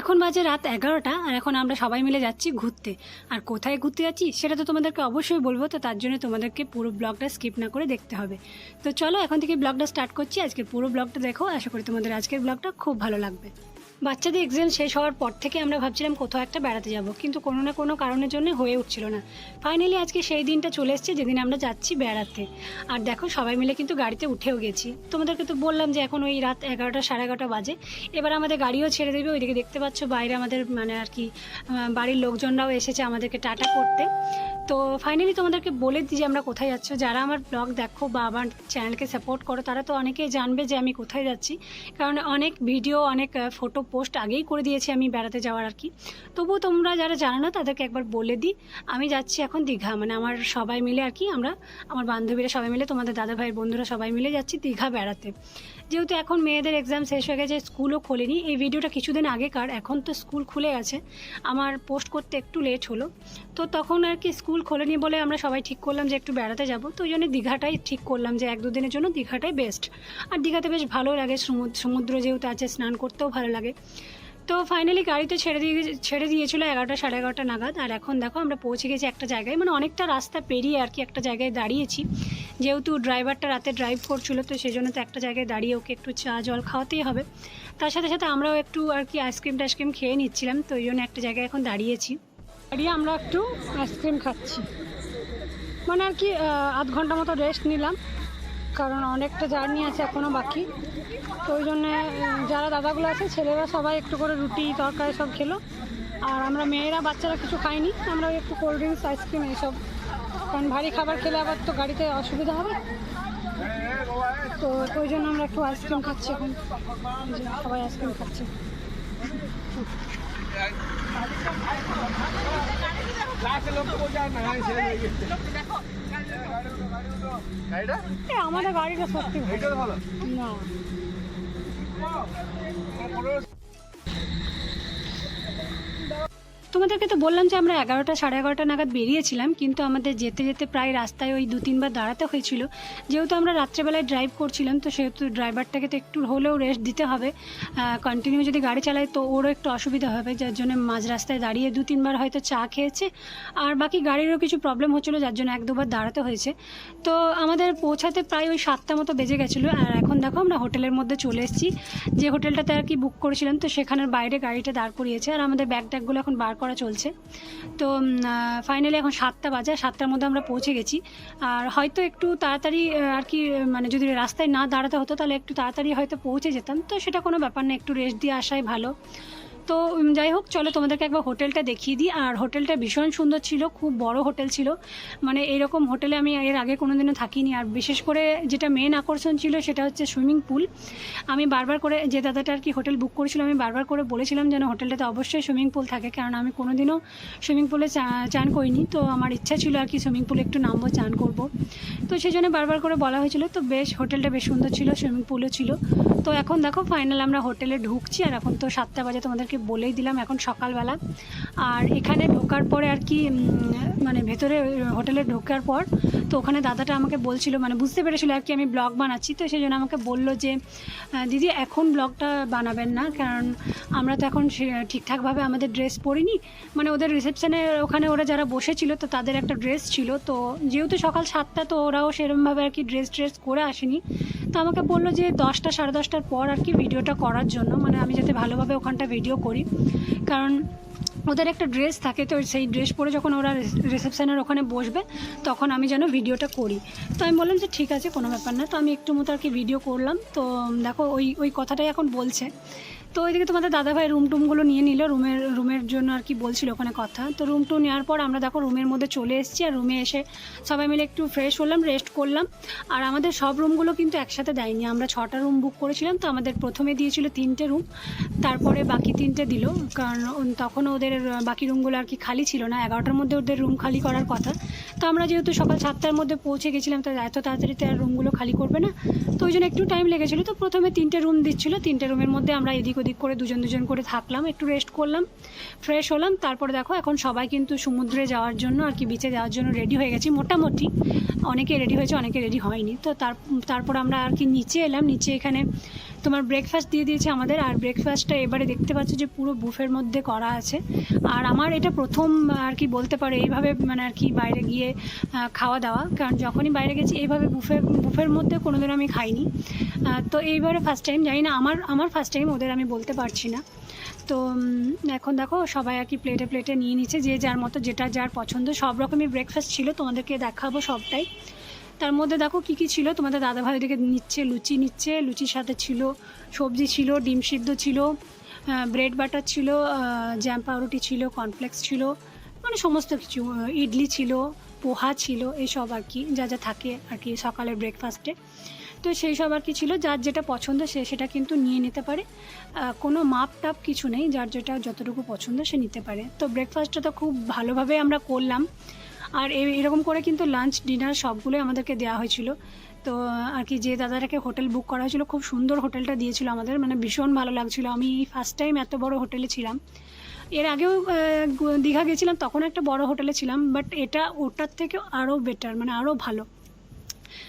এখন বাজে রাত এগারোটা, আর এখন আমরা সবাই মিলে যাচ্ছি ঘুরতে। আর কোথায় ঘুরতে যাচ্ছি, সেটা তো তোমাদেরকে অবশ্যই বলব, তো তার জন্য তোমাদেরকে পুরো ব্লগটা স্কিপ না করে দেখতে হবে। তো চলো, এখন থেকে ব্লগটা স্টার্ট করছি। আজকে পুরো ব্লগটা দেখো। আশা করি তোমাদের আজকের ব্লগটা খুব ভালো লাগবে। বাচ্চাদের এক্সাম শেষ হওয়ার পর থেকে আমরা ভাবছিলাম কোথাও একটা বেড়াতে যাব, কিন্তু কোনো না কোনো কারণের জন্য হয়ে উঠছিল না। ফাইনালি আজকে সেই দিনটা চলে এসেছে যেদিন আমরা যাচ্ছি বেড়াতে। আর দেখো, সবাই মিলে কিন্তু গাড়িতে উঠেও গেছি। তোমাদেরকে তো বললাম যে এখন ওই রাত এগারোটা, সাড়ে এগারোটা বাজে। এবার আমাদের গাড়িও ছেড়ে দেবে, ওইদিকে দেখতে পাচ্ছ বাইরে আমাদের মানে আর কি বাড়ির লোকজনরাও এসেছে আমাদেরকে টাটা করতে। তো ফাইনালি তোমাদেরকে বলে দিই যে আমরা কোথায় যাচ্ছ। যারা আমার ব্লগ দেখো বা আমার চ্যানেলকে সাপোর্ট করো, তারা তো অনেকেই জানবে যে আমি কোথায় যাচ্ছি। কারণ অনেক ভিডিও অনেক ফটো পোস্ট আগেই করে দিয়েছি আমি বেড়াতে যাওয়ার আর কি। তবুও তোমরা যারা জানো না, তাদেরকে একবার বলে দিই। আমি যাচ্ছি এখন দীঘা মানে আমার সবাই মিলে আর কি আমরা, আমার বান্ধবীরা সবাই মিলে, তোমাদের দাদা ভাইয়ের বন্ধুরা সবাই মিলে যাচ্ছি দীঘা বেড়াতে। যেহেতু এখন মেয়েদের এক্সাম শেষ হয়ে গেছে স্কুলও খোলেনি। এই ভিডিওটা কিছুদিন আগেকার, এখন তো স্কুল খুলে গেছে। আমার পোস্ট করতে একটু লেট হলো। তো তখন আর কি স্কুল খোলেনি বলে আমরা সবাই ঠিক করলাম যে একটু বেড়াতে যাব, তো ওই জন্য দীঘাটাই ঠিক করলাম যে এক দুদিনের জন্য দীঘাটাই বেস্ট আর দীঘাতে বেশ ভালো লাগে সমুদ্র যেহেতু আছে, স্নান করতেও ভালো লাগে। তো ফাইনালি গাড়িতে ছেড়ে দিয়ে ছেড়ে দিয়েছিলো এগারোটা সাড়ে এগারোটা নাগাদ। আর এখন দেখো আমরা পৌঁছে গেছি একটা জায়গায় মানে অনেকটা রাস্তা পেরিয়ে আর কি একটা জায়গায় দাঁড়িয়েছি। যেহেতু ড্রাইভারটা রাতে ড্রাইভ করছিল, তো সেই জন্য তো একটা জায়গায় দাঁড়িয়ে ওকে একটু চা, জল খাওয়াতেই হবে। তার সাথে সাথে আমরাও একটু আর কি আইসক্রিম টাইসক্রিম খেয়ে নিচ্ছিলাম, তো ওই জন্য একটা জায়গায় এখন দাঁড়িয়েছি। দাঁড়িয়ে আমরা একটু আইসক্রিম খাচ্ছি। মানে আর কি আধ ঘণ্টা মতো রেস্ট নিলাম, কারণ অনেকটা জার্নি আছে এখনও বাকি। তো ওই জন্যে যারা দাদাগুলো আছে, ছেলেরা সবাই একটু করে রুটি, তরকারি সব খেলো। আর আমরা মেয়েরা, বাচ্চারা কিছু খাইনি, আমরা একটু কোল্ড ড্রিঙ্কস আইসক্রিম এইসব। কারণ ভারী খাবার খেলে আবার তো গাড়িতে অসুবিধা হবে। তো ওই জন্য আমরা একটু আইসক্রিম খাচ্ছি এখন। সবাই আইসক্রিম খাচ্ছে। আমাদের গাড়িটা সত্যি ভালো। না তোমাদেরকে তো বললাম যে আমরা এগারোটা, সাড়ে এগারোটা নাগাদ বেরিয়েছিলাম, কিন্তু আমাদের যেতে যেতে প্রায় রাস্তায় ওই দু তিনবার দাঁড়াতে হয়েছিল। যেহেতু আমরা রাত্রেবেলায় ড্রাইভ করছিলাম, তো সেহেতু ড্রাইভারটাকে তো একটু হলেও রেস্ট দিতে হবে। কন্টিনিউ যদি গাড়ি চালায়, তো ওরও একটু অসুবিধা হবে, যার জন্য মাঝ রাস্তায় দাঁড়িয়ে দু তিনবার হয়তো চা খেয়েছে। আর বাকি গাড়িরও কিছু প্রবলেম হচ্ছিল, যার জন্য এক দুবার দাঁড়াতে হয়েছে। তো আমাদের পৌঁছাতে প্রায় ওই সাতটা মতো বেজে গেছিল, আর এখন দেখো আমরা হোটেলের মধ্যে চলে এসেছি। যে হোটেলটাতে আর কি বুক করেছিলাম, তো সেখানের বাইরে গাড়িটা দাঁড় করিয়েছে, আর আমাদের ব্যাগ ট্যাগগুলো এখন বার করা চলছে। তো ফাইনালি এখন সাতটা বাজে, সাতটার মধ্যে আমরা পৌঁছে গেছি। আর হয়তো একটু তাড়াতাড়ি আর কি মানে যদি রাস্তায় না দাঁড়াতে হতো, তাহলে একটু তাড়াতাড়ি হয়তো পৌঁছে যেতাম। তো সেটা কোনো ব্যাপার না, একটু রেস্ট দিয়ে আসাই ভালো। তো যাই হোক, চলো তোমাদেরকে একবার হোটেলটা দেখিয়ে দিই। আর হোটেলটা ভীষণ সুন্দর ছিল, খুব বড় হোটেল ছিল। মানে এরকম হোটেলে আমি এর আগে কোনো কোনোদিনও থাকিনি। আর বিশেষ করে যেটা মেন আকর্ষণ ছিল সেটা হচ্ছে সুইমিং পুল আমি বারবার করে, যে দাদাটা আর কি হোটেল বুক করেছিল, আমি বারবার করে বলেছিলাম যেন হোটেলটাতে অবশ্যই সুইমিং পুল থাকে। কারণ আমি কোনোদিনও সুইমিং পুলে চান করিনি। তো আমার ইচ্ছা ছিল আর কি সুইমিং পুলে একটু নামবো, চান করব। তো সেই জন্য বারবার করে বলা হয়েছিল, তো বেশ, হোটেলটা বেশ সুন্দর ছিল সুইমিং পুলও ছিল। তো এখন দেখো ফাইনাল আমরা হোটেলে ঢুকছি। আর এখন তো সাতটা বাজে, তোমাদেরকে বলেই দিলাম এখন সকালবেলা। আর এখানে ঢোকার পরে আর কি মানে ভেতরে হোটেলে ঢোকার পর তো ওখানে দাদাটা আমাকে বলছিল মানে বুঝতে পেরেছিল আর কি আমি ব্লগ বানাচ্ছি, তো সেই জন্য আমাকে বলল যে দিদি এখন ব্লগটা বানাবেন না, কারণ আমরা তো এখন ঠিকঠাকভাবে আমাদের ড্রেস পরিনি। মানে ওদের রিসেপশনের ওখানে ওরা যারা বসেছিল তো তাদের একটা ড্রেস ছিল, তো যেহেতু সকাল সাতটা তো ওরাও সেরকমভাবে আর কি ড্রেস ট্রেস করে আসেনি, তো আমাকে বলল যে দশটা সাড়ে দশটার পর আর কি ভিডিওটা করার জন্য মানে আমি যাতে ভালোভাবে ওখানটা ভিডিও করি। কারণ ওদের একটা ড্রেস থাকে, তো সেই ড্রেস পরে যখন ওরা রিসেপশানের ওখানে বসবে, তখন আমি যেন ভিডিওটা করি। তো আমি বললাম যে ঠিক আছে, কোনো ব্যাপার না। তো আমি একটু মতো আর কি ভিডিও করলাম। তো দেখো ওই ওই কথাটাই এখন বলছে। তো ওইদিকে তোমাদের দাদাভাই রুম টুমগুলো নিয়ে নিল, রুমের রুমের জন্য আর কি বলছিল ওখানে কথা। তো রুম টু নেওয়ার পর আমরা দেখো রুমের মধ্যে চলে এসেছি আর রুমে এসে সবাই মিলে একটু ফ্রেশ হলাম রেস্ট করলাম। আর আমাদের সব রুমগুলো কিন্তু একসাথে দেয়নি। আমরা ছটা রুম বুক করেছিলাম, তো আমাদের প্রথমে দিয়েছিল তিনটে রুম তারপরে বাকি তিনটে দিল। কারণ তখন ওদের, বাকি রুমগুলো আর কি খালি ছিল না, এগারোটার মধ্যে ওদের রুম খালি করার কথা। তো আমরা যেহেতু সকাল সাতটার মধ্যে পৌঁছে গেছিলাম, তো এত তাড়াতাড়ি তো আর রুমগুলো খালি করবে না। তো ওই জন্য একটু টাইম লেগেছিলো। তো প্রথমে তিনটে রুম দিচ্ছিল। তিনটে রুমের মধ্যে আমরা এদিক ওদিক করে দুজন দুজন করে থাকলাম, একটু রেস্ট করলাম ফ্রেশ হলাম, তারপরে দেখো এখন সবাই কিন্তু সমুদ্রে যাওয়ার জন্য আর কি বিচে যাওয়ার জন্য রেডি হয়ে গেছি মোটামুটি। অনেকে রেডি হয়েছে, অনেকে রেডি হয়নি। তো তার, তারপর আমরা আর কি নিচে এলাম, নিচে এখানে তোমার ব্রেকফাস্ট দিয়ে দিয়েছে আমাদের, আর ব্রেকফাস্টটা এবারে দেখতে পাচ্ছ যে পুরো বুফের মধ্যে করা আছে। আর আমার এটা প্রথম আর কি বলতে পারো, এইভাবে মানে আর কি বাইরে গিয়ে খাওয়া দাওয়া, কারণ যখনই বাইরে গেছি এইভাবে বুফে বুফের মধ্যে কোনোদিন আমি খাইনি। তো এইবারে ফার্স্ট টাইম জানি না, আমার আমার ফার্স্ট টাইম ওদের আমি বলতে পারছি না। তো এখন দেখো সবাই আর কি প্লেটে প্লেটে নিয়ে নিচ্ছে, যে যার মতো যেটা যার পছন্দ। সব রকমই ব্রেকফাস্ট ছিল, তোমাদেরকে দেখাবো সবটাই। তার মধ্যে দেখো কী কী ছিল, তোমাদের দাদাভাই ওদিকে নিচ্ছে, লুচি নিচ্ছে, লুচির সাথে ছিল সবজি ছিল, ডিম সিদ্ধ ছিল ব্রেড বাটার ছিল জ্যাম পাউরুটি ছিল কর্নফ্লেক্স ছিল মানে সমস্ত কিছু, ইডলি ছিল, পোহা ছিল, এসব আর কি, যা যা থাকে আর কি সকালের ব্রেকফাস্টে তো সেই সব আর কি ছিল। যার যেটা পছন্দ সে সেটা কিন্তু নিয়ে নিতে পারে। কোনো মাপ টাপ কিছু নেই, যার যেটা যতটুকু পছন্দ সে নিতে পারে। তো ব্রেকফাস্টটা তো খুব ভালোভাবে আমরা করলাম। আর এরকম করে কিন্তু লাঞ্চ ডিনার সবগুলোই আমাদেরকে দেওয়া হয়েছিল। তো আর কি যে দাদাটাকে হোটেল বুক করা হয়েছিল, খুব সুন্দর হোটেলটা দিয়েছিল আমাদের। মানে ভীষণ ভালো লাগছিল। আমি ফার্স্ট টাইম এত বড় হোটেলে ছিলাম। এর আগেও দীঘা গেছিলাম, তখন একটা বড় হোটেলে ছিলাম। বাট এটা ওটার থেকে আরও বেটার মানে আরও ভালো।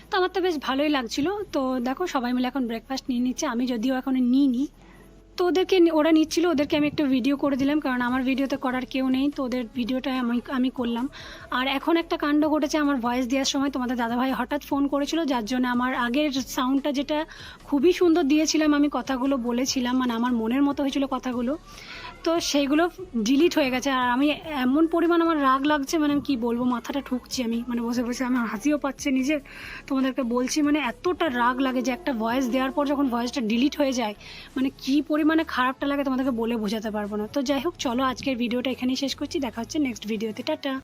তো আমার তো বেশ ভালোই লাগছিল। তো দেখো, সবাই মিলে এখন ব্রেকফাস্ট নিয়ে নিচ্ছে। আমি যদিও এখন নিইনি। তো ওদেরকে ওরা নিচ্ছিল, ওদেরকে আমি একটা ভিডিও করে দিলাম, কারণ আমার ভিডিওতে করার কেউ নেই। তো ওদের ভিডিওটা আমি আমি করলাম। আর এখন একটা কাণ্ড ঘটেছে আমার ভয়েস দেওয়ার সময়। তোমাদের দাদাভাই হঠাৎ ফোন করেছিল, যার জন্য আমার আগের সাউন্ডটা যেটা খুবই সুন্দর দিয়েছিলাম, আমি কথাগুলো বলেছিলাম। মানে আমার মনের মতো হয়েছিল কথাগুলো। তো সেইগুলো ডিলিট হয়ে গেছে। আর আমি এমন পরিমাণ আমার রাগ লাগছে মানে কি বলব, মাথাটা ঠুকছি আমি মানে বসে বসে আমার হাসিও পাচ্ছে নিজে। তোমাদেরকে বলছি মানে এতটা রাগ লাগে যে একটা ভয়েস দেওয়ার পর যখন ভয়েসটা ডিলিট হয়ে যায় মানে কি পরিমাণে খারাপটা লাগে তোমাদেরকে বলে বোঝাতে পারব না। তো যাই হোক, চলো আজকের ভিডিওটা এখানেই শেষ করছি, দেখা হচ্ছে নেক্সট ভিডিওতে টাটা।